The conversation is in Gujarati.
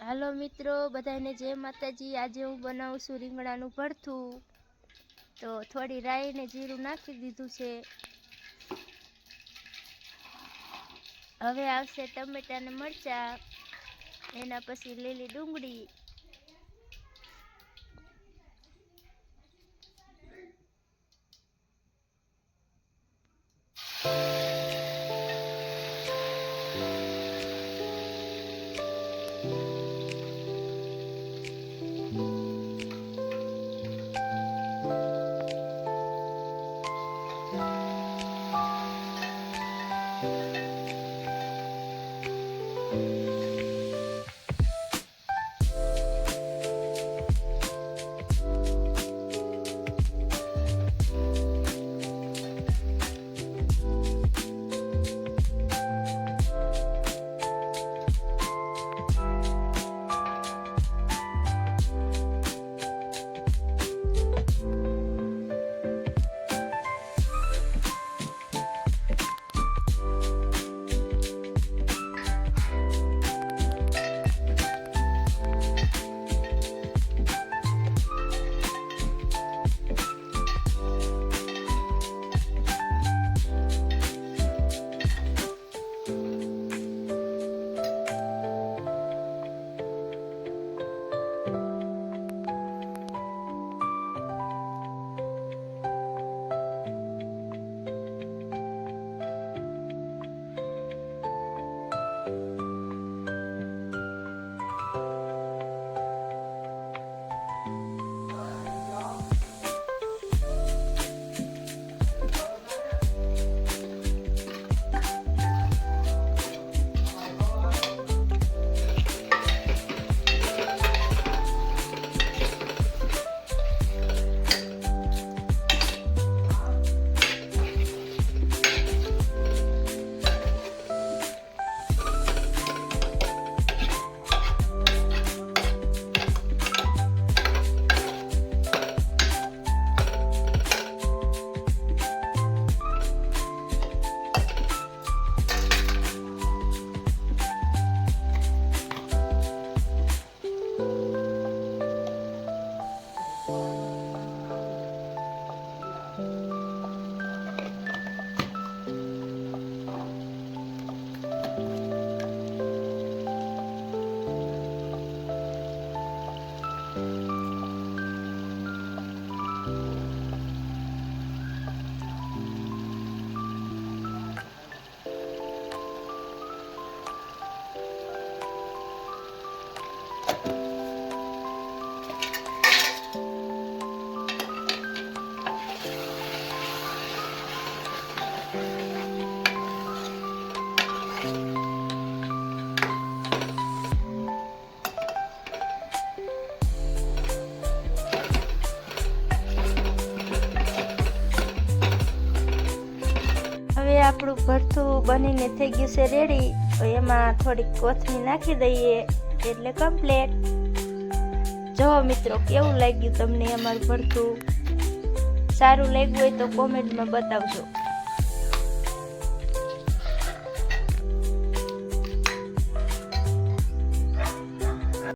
હાલો મિત્રો, બધાને જય માતાજી. આજે હું બનાવું છું રીંગણાનું ભરથું. તો થોડી રાઈ ને જીરું નાખી દીધું છે. હવે આવશે ટમેટા ને મરચાં, એના પછી લીલી ડુંગળી. હવે આપણું ભરથું બનીને થઈ ગયું છે રેડી તો એમાં થોડીક કોથમી નાખી દઈએ, એટલે કમ્પ્લેટ જો મિત્રો, કેવું લાગ્યું તમને અમારું ભરથું સારું લાગ્યું હોય તો કોમેન્ટમાં બતાવજો.